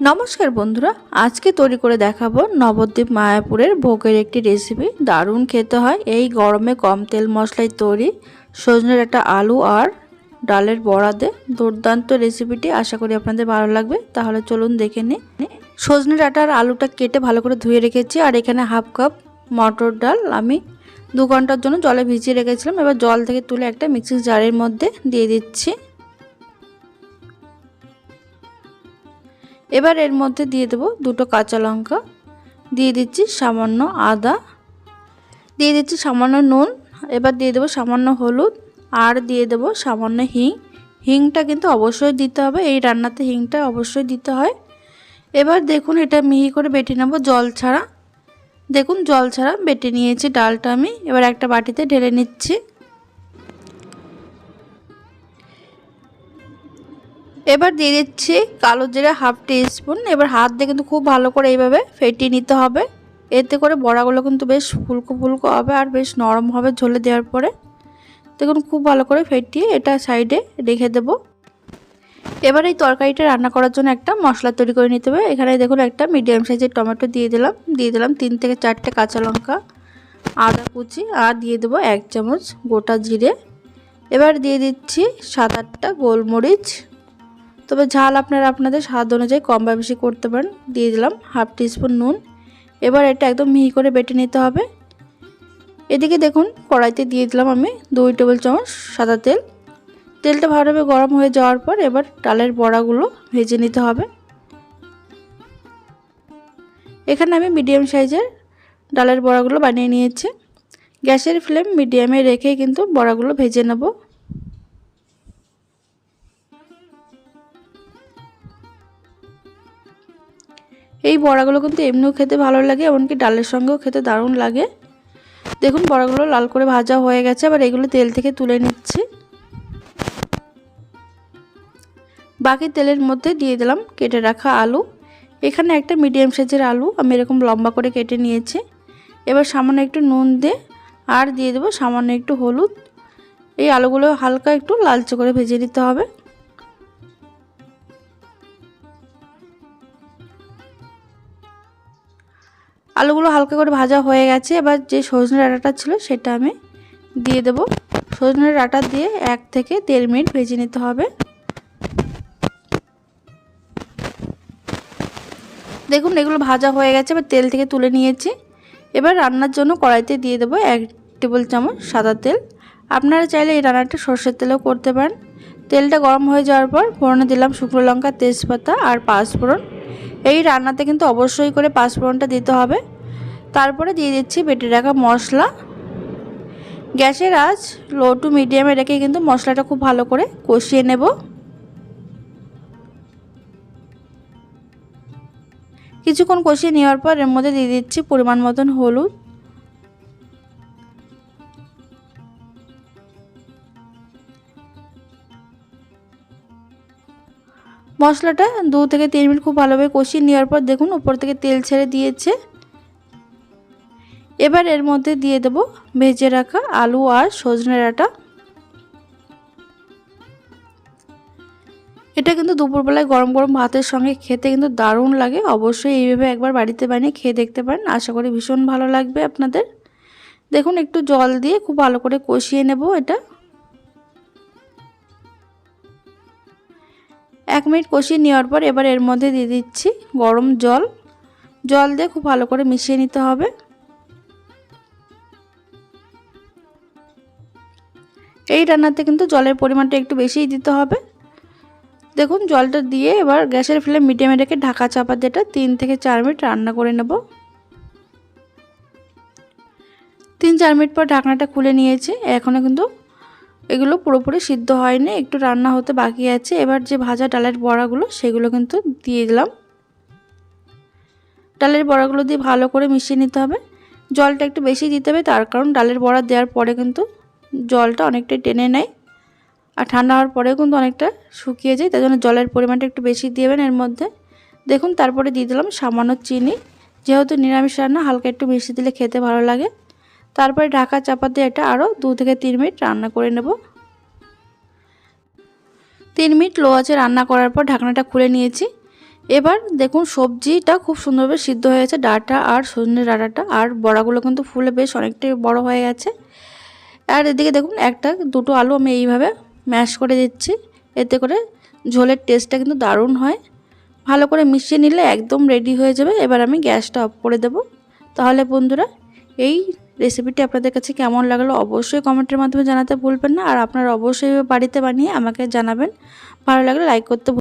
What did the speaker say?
নমস্কার বন্ধুরা, আজকে তৈরি করে দেখাবো নবদ্বীপ মায়াপুরের ভোগের একটি রেসিপি দারুণ খেতে হয়। এই গরমে কম তেল মশলায় তৈরি সজনের একটা আলু আর ডালের বড়া দিয়ে। দুর্দান্ত রেসিপিটি আশা করি আপনাদের ভালো লাগবে। তাহলে চলুন দেখে নিই। সজনে ডাটা আর আলুটা কেটে ভালো করে ধুয়ে রেখেছি। আর এখানে হাফ কাপ মটর ডাল আমি দু ঘণ্টার জন্য জলে ভিজিয়ে রেখেছিলাম। এবার জল থেকে তুলে একটা মিক্সিং জারের মধ্যে দিয়ে দিচ্ছি। এবার এর মধ্যে দিয়ে দেবো দুটো কাঁচা লঙ্কা। দিয়ে দিচ্ছি সামান্য আদা। দিয়ে দিচ্ছি সামান্য নুন। এবার দিয়ে দেবো সামান্য হলুদ। আর দিয়ে দেবো সামান্য হিং। হিংটা কিন্তু অবশ্যই দিতে হবে। এই রান্নাতে হিংটা অবশ্যই দিতে হয়। এবার দেখুন এটা মিহি করে বেটে নেব জল ছাড়া। দেখুন জল ছাড়া বেটে নিয়েছি ডালটা আমি। এবার একটা বাটিতে ঢেলে নিচ্ছি। এবার দিয়ে দিচ্ছি কালো জিরে হাফ স্পুন এবার হাত দিয়ে কিন্তু খুব ভালো করে এইভাবে ফেটিয়ে নিতে হবে। এতে করে বড়াগুলো কিন্তু বেশ ফুলকো ফুলকো হবে আর বেশ নরম হবে ঝোলে দেওয়ার পরে। দেখুন খুব ভালো করে ফেটিয়ে এটা সাইডে রেখে দেবো। এবার এই তরকারিটা রান্না করার জন্য একটা মশলা তৈরি করে নিতে হবে। এখানে দেখুন একটা মিডিয়াম সাইজের টমেটো দিয়ে দিলাম। দিয়ে দিলাম তিন থেকে চারটে কাঁচা লঙ্কা, আদা কুচি আর দিয়ে দেবো এক চামচ গোটা জিরে। এবার দিয়ে দিচ্ছি সাত আটটা গোলমরিচ। তবে ঝাল আপনারা আপনাদের স্বাদ অনুযায়ী কম বা বেশি করতে পারেন। দিয়ে দিলাম হাফ টিস্পুন নুন। এবার এটা একদম মিহি করে বেটে নিতে হবে। এদিকে দেখুন, কড়াইতে দিয়ে দিলাম আমি দুই টেবিল চামচ সাদা তেল। তেলটা ভালোভাবে গরম হয়ে যাওয়ার পর এবার ডালের বড়াগুলো ভেজে নিতে হবে। এখানে আমি মিডিয়াম সাইজের ডালের বড়াগুলো বানিয়ে নিয়েছি। গ্যাসের ফ্লেম মিডিয়ামে রেখে কিন্তু বড়াগুলো ভেজে নেব। এই বড়াগুলো কিন্তু এমনিও খেতে ভালো লাগে, এমনকি ডালের সঙ্গেও খেতে দারুণ লাগে। দেখুন, বড়াগুলো লাল করে ভাজা হয়ে গেছে আবার এগুলো তেল থেকে তুলে নিচ্ছি। বাকি তেলের মধ্যে দিয়ে দিলাম কেটে রাখা আলু। এখানে একটা মিডিয়াম সাইজের আলু, আমি এরকম লম্বা করে কেটে নিয়েছি। এবার সামান্য একটু নুন দিয়ে, আর দিয়ে দেবো সামান্য একটু হলুদ। এই আলুগুলো হালকা একটু লালচে করে ভেজে নিতে হবে। আলুগুলো হালকা করে ভাজা হয়ে গেছে। এবার যে সজনে ডাঁটাটা ছিল সেটা আমি দিয়ে দেব। সজনে ডাঁটা দিয়ে এক থেকে দেড় মিনিট ভেজে নিতে হবে। দেখুন, এগুলো ভাজা হয়ে গেছে, এবার তেল থেকে তুলে নিয়েছি। এবার রান্নার জন্য কড়াইতে দিয়ে দেবো এক টেবিল চামচ সাদা তেল। আপনারা চাইলে এই রান্নাটা সর্ষের তেলেও করতে পারেন। তেলটা গরম হয়ে যাওয়ার পর ফোড়নে দিলাম শুকনো লঙ্কা, তেজপাতা আর পাঁচফোড়ন এই রান্নাতে কিন্তু অবশ্যই করে পাঁচফোড়নটা দিতে হবে। তারপরে দিয়ে দিচ্ছি বেটে রাখা মশলা। গ্যাসের আজ লো টু মিডিয়ামে রেখে কিন্তু মশলাটা খুব ভালো করে কষিয়ে নেব। কিছুক্ষণ কষিয়ে নেওয়ার পর এর মধ্যে দিয়ে দিচ্ছি পরিমাণ মতন হলুদ। মশলাটা দু থেকে তিন মিনিট খুব ভালোভাবে কষিয়ে নেওয়ার পর দেখুন উপর থেকে তেল ছেড়ে দিয়েছে। এবার এর মধ্যে দিয়ে দেব ভেজে রাখা আলু আর সজনে ডাঁটা এটা কিন্তু দুপুরবেলায় গরম গরম ভাতের সঙ্গে খেতে কিন্তু দারুণ লাগে। অবশ্যই এইভাবে একবার বাড়িতে বানিয়ে খেয়ে দেখতে পারেন। আশা করি ভীষণ ভালো লাগবে আপনাদের। দেখুন একটু জল দিয়ে খুব ভালো করে কষিয়ে নেব এটা। এক মিনিট কষিয়ে নেওয়ার পর এবার এর মধ্যে দিয়ে দিচ্ছি গরম জল। জল দিয়ে খুব ভালো করে মিশিয়ে নিতে হবে। এই রান্নাতে কিন্তু জলের পরিমাণটা একটু বেশিই দিতে হবে। দেখুন, জলটা দিয়ে এবার গ্যাসের ফ্লেম মিডিয়ামে রেখে ঢাকা চাপা দিয়ে তিন থেকে চার মিনিট রান্না করে নেব। তিন চার মিনিট পর ঢাকনাটা খুলে নিয়েছি। এখনও কিন্তু এগুলো পুরোপুরি সিদ্ধ হয়নি, একটু রান্না হতে বাকি আছে। এবার যে ভাজা ডালের বড়াগুলো, সেগুলো কিন্তু দিয়ে দিলাম। ডালের বড়াগুলো দিয়ে ভালো করে মিশিয়ে নিতে হবে। জলটা একটু বেশি দিতে হবে, তার কারণ ডালের বড়া দেওয়ার পরে কিন্তু জলটা অনেকটাই টেনে নেয়। আর ঠান্ডা হওয়ার পরেও কিন্তু অনেকটা শুকিয়ে যায় তাই জন্য জলের পরিমাণটা একটু বেশি দেবেন এর মধ্যে। দেখুন, তারপরে দিয়ে দিলাম সামান্য চিনি। যেহেতু নিরামিষ রান্না, হালকা একটু মিশিয়ে দিলে খেতে ভালো লাগে। তারপরে ঢাকা চাপা দিয়ে এটা আরও দু থেকে তিন মিনিট রান্না করে নেব। তিন মিনিট লো আছে রান্না করার পর ঢাকনাটা খুলে নিয়েছি। এবার দেখুন সবজিটা খুব সুন্দরভাবে সিদ্ধ হয়েছে ডাটা আর সজনে ডাটাটা আর বড়াগুলো কিন্তু ফুলে বেশ অনেকটাই বড় হয়ে গেছে। আর এদিকে দেখুন একটা দুটো আলু আমি এইভাবে ম্যাশ করে দিচ্ছি। এতে করে ঝোলের টেস্টটা কিন্তু দারুণ হয়। ভালো করে মিশিয়ে নিলে একদম রেডি হয়ে যাবে। এবার আমি গ্যাসটা অফ করে দেব। তাহলে বন্ধুরা, এই রেসিপিটি আপনাদের কাছে কেমন লাগল অবশ্যই কমেন্টের মাধ্যমে জানাতে ভুলবেন না। আর আপনারা অবশ্যই বাড়িতে বানিয়ে আমাকে জানাবেন। ভালো লাগলে লাইক করতে